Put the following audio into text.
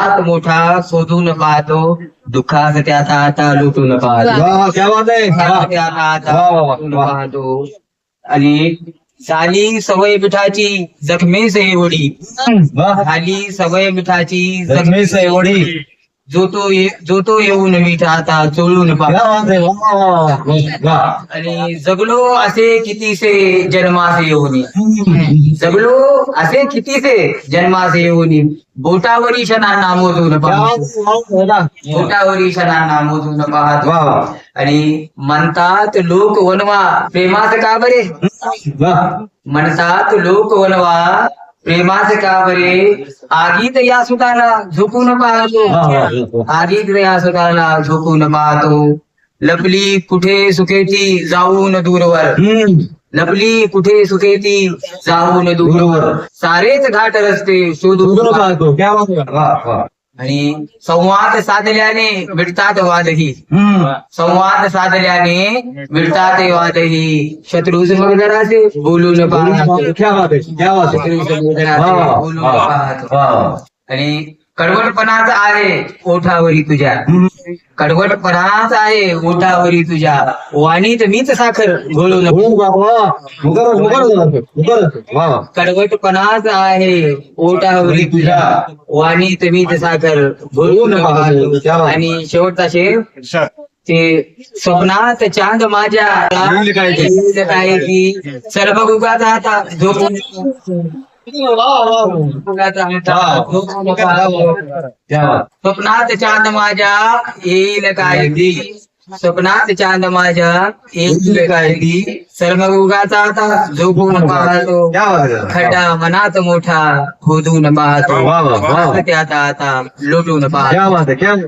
हात मोठा शोधून पाहतो. दुःखात त्याचा आता लुटून पाहतो. आणि झाली सवय मिठाची जखमेस एवढी. झाली सवय मिठाची जखमीस एवढी. जो तो ये- जो तो येऊन मीठ आता चोळून. आणि जगलो असे कितीसे जन्मासे येऊन जगलो असे कितीसे जन्मासे येऊन बोटावरी क्षणांना मोजून क्या बात पाहतो आहे, वा, वा. बोटावरी क्षणांना मोजून पाहतो वा. आणि म्हणतात लोक वनवा प्रेमाच का बरे. म्हणतात लोक वनवा प्रेमाच का बरे आगीत या सुताला झोपून पाहतो. आगीत या सुताला झोपून पाहतो. लपली कुठे सुखेती जाऊन दूरवर. लपली कुठे सुखेती जाऊन दूरवर. सारेच घाट रस्ते शोधून पाहतो. आणि संवाद साधल्याने मिटतात वादही. संवाद साधल्याने मिळतात वादही. शत्रूच मग जरासे बोलून पाहतो. जरासे वा, बोलून पाहतो. आणि कडवटपणाच आहे ओठावरी तुझ्या. कडवटपणाच आहे ओठावरी तुझ्या. वाणीत मीच साखर घोळून वा. कडवटपणाच आहे ओठावरी तुझ्या. वाणीत मीच साखर घोळून पाहतो आणि शेवटचा शेर ते स्वप्नात चांद माझ्या काय की चल बघू का आता झोपून स्वप्नात चांद माझ्या येईल काय की स्वप्नात चांद माझ्या येईल काय की चल मग उगाचा आता झोपून पाहतो. खड्डा मनात मोठा खोदून पाहतो. त्यात आता लोटून पाहतो